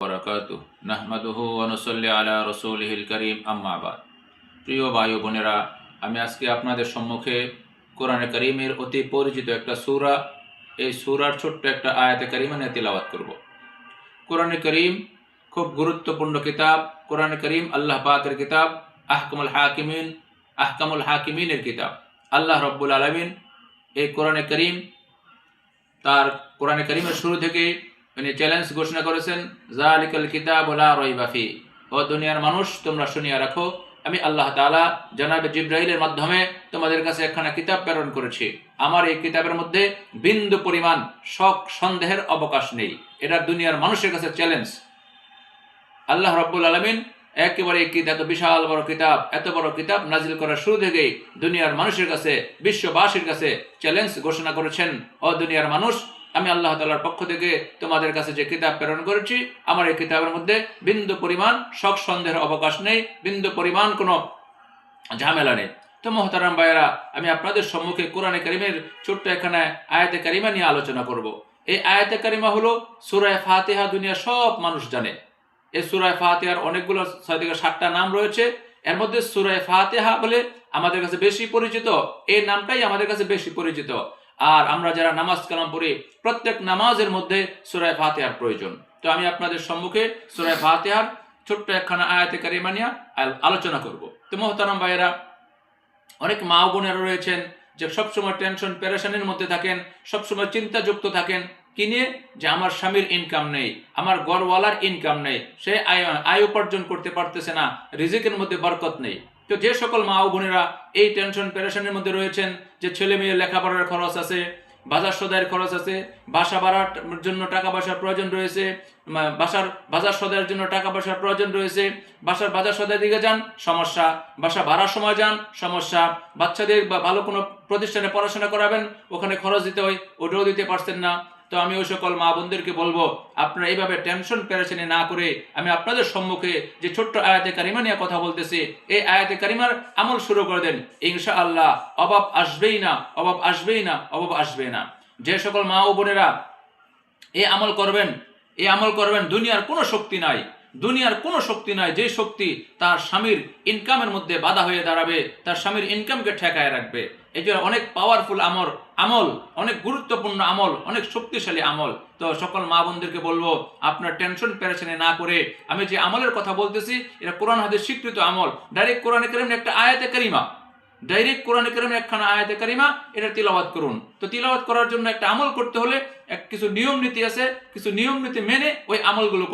বরকাতুহ নাহমাদুহু ওয়ানুসল্লি আলা রসুলহিল করিম আম্মাবাদ প্রিয় ভাই বোনেরা, আমি আজকে আপনাদের সম্মুখে কোরআনে করিমের অতি পরিচিত একটা সূরা, এই সূরার ছোট্ট একটা আয়াতে করিমা নিয়ে তিলাওয়াত করব। কোরআনে করিম খুব গুরুত্বপূর্ণ কিতাব। কোরআনে করিম আল্লাহ পাকের কিতাব, আহকামুল হাকিমিন, আহকামুল হাকিমিনের কিতাব। আল্লাহ রব্বুল আলমিন এই কোরআনে করিম তার, কোরআনে করিমের শুরু থেকে তিনি চ্যালেঞ্জ ঘোষণা করেছেন, জালিকাল কিতাব লা রাইবা ফি। ও দুনিয়ার মানুষ, তোমরা শুনিয়া রাখো, আমি আল্লাহ তাআলা জনাবে জিব্রাইলের মাধ্যমে তোমাদের কাছে একখানা কিতাব প্রেরণ করেছি। আমার এই কিতাবের মধ্যে বিন্দু পরিমাণ শক, সন্দেহের অবকাশ নেই। এটা দুনিয়ার মানুষের কাছে চ্যালেঞ্জ আল্লাহ রব্বুল আলমিন একেবারে এই এত বিশাল বড় কিতাব, এত বড় কিতাব নাজিল করার শুরু থেকেই দুনিয়ার মানুষের কাছে, বিশ্ববাসীর কাছে চ্যালেঞ্জ ঘোষণা করেছেন। ও দুনিয়ার মানুষ আমি আল্লাহ তালার পক্ষ থেকে তোমাদের কাছে যে কিতাব প্রেরণ করেছি, আমার এই কিতাবের মধ্যে বিন্দু পরিমাণ শক সন্দেহের অবকাশ নেই, বিন্দু পরিমাণ কোনো ঝামেলা নেই। তো মোহতারাম ভাইয়েরা, আমি আপনাদের সম্মুখে কোরআনে কারিমের ছোট্ট এখানে আয়াতে কারিমা নিয়ে আলোচনা করব। এই আয়াতে কারিমা হলো সুরায় ফাতেহা দুনিয়া সব মানুষ জানে। এই সুরায় ফাতেহার অনেকগুলো, ছয় থেকে সাতটা নাম রয়েছে। এর মধ্যে সুরায় ফাতেহা বলে আমাদের কাছে বেশি পরিচিত, এই নামটাই আমাদের কাছে বেশি পরিচিত। আর আমরা যারা নামাজ কালাম পড়ি, প্রত্যেক নামাজের মধ্যে সুরায় ফাতেহার প্রয়োজন। তো আমি আপনাদের সম্মুখে সুরায় ফাতেহার ছোট্ট একখানা আয়াতে কারিমা নিয়ে আলোচনা করব। তো মোহতারাম ভাইয়েরা, অনেক মা বোনেরা রয়েছেন যে সবসময় টেনশন প্যারেশানির মধ্যে থাকেন, সবসময় চিন্তাযুক্ত থাকেন। কি নিয়ে? যে আমার স্বামীর ইনকাম নেই, আমার গড়ওয়ালার ইনকাম নেই, সে আয় আয় উপার্জন করতে পারতেছে না, রিজিকের মধ্যে বরকত নেই। তো যে সকল মা ও বোনেরা এই টেনশন প্যারেশানের মধ্যে রয়েছেন, যে ছেলে মেয়ের লেখাপড়ার খরচ আছে, বাজার সদায়ের খরচ আছে, বাসা ভাড়ার জন্য টাকা পয়সার প্রয়োজন রয়েছে বাসার, বাজার সদায়ের জন্য টাকা পয়সার প্রয়োজন রয়েছে, বাসার বাজার সদায় দিকে যান, সমস্যা, বাসা ভাড়ার সময় যান, সমস্যা, বাচ্চাদের বা ভালো কোনো প্রতিষ্ঠানে পড়াশোনা করাবেন, ওখানে খরচ দিতে হয়, ওটাও দিতে পারছেন না তো আমি ওই সকল মা বোনদেরকে বলব, আপনারা এইভাবে টেনশন প্যারেশানি না করে আমি আপনাদের সম্মুখে যে ছোট্ট আয়াতে কারিমা নিয়ে কথা বলতেছি, এই আয়াতে কারিমার আমল শুরু করে দেন। ইনশা আল্লাহ অভাব আসবেই না, অভাব আসবেই না, অভাব আসবে না। যে সকল মা ও বোনেরা এ আমল করবেন এ আমল করবেন, দুনিয়ার কোনো শক্তি নাই। দুনিয়ার কোনো শক্তি নাই, যে শক্তি তার স্বামীর ইনকামের মধ্যে বাধা হয়ে দাঁড়াবে, তার স্বামীর ইনকামকে ঠেকায় রাখবে। জন্য অনেক পাওয়ারফুল আমল আমল, অনেক গুরুত্বপূর্ণ আমল, অনেক শক্তিশালী আমল। তো সকল মা বোনদেরকে বলব, আপনার টেনশন প্যারেশানি না করে আমি যে আমলের কথা বলতেছি, এটা কোরআন হাতে স্বীকৃত আমল। ডাইরেক্ট কোরআনে করিম একটা আয়াতে কারিমা। ডাইরেক্ট কোরআনে কারিমে একখানা আয়াতে কারিমা, এটা তিলাওয়াত করুন। তো তিলাওয়াত করার জন্য একটা আমল করতে হলে এক কিছু নিয়ম নীতি আছে, কিছু নিয়ম নীতি মেনে ওই আমলগুলো